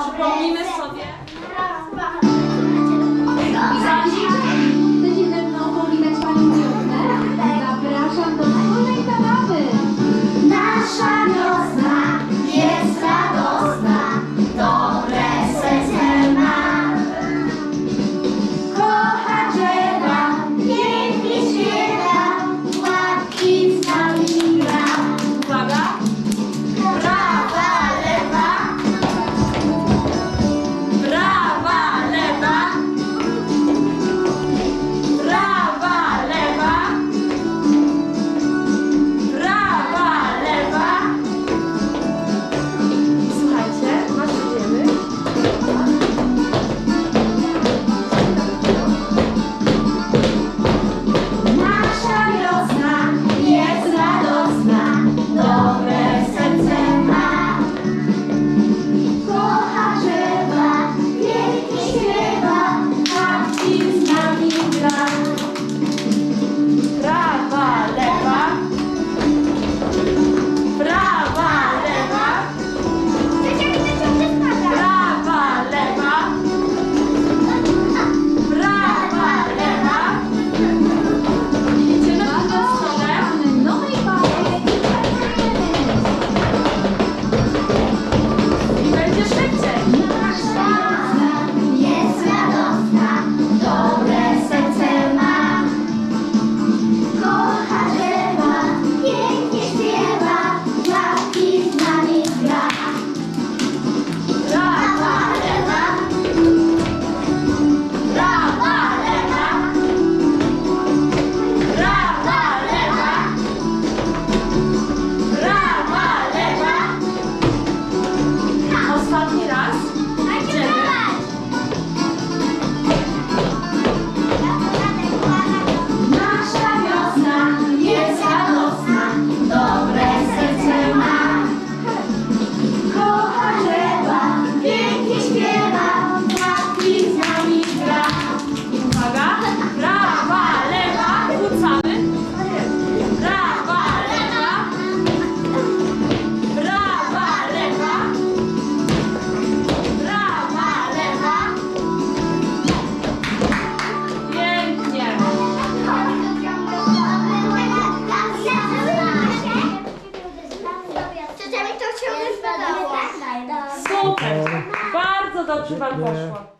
przypomnimy sobie. Super. Bardzo dobrze Wam poszło.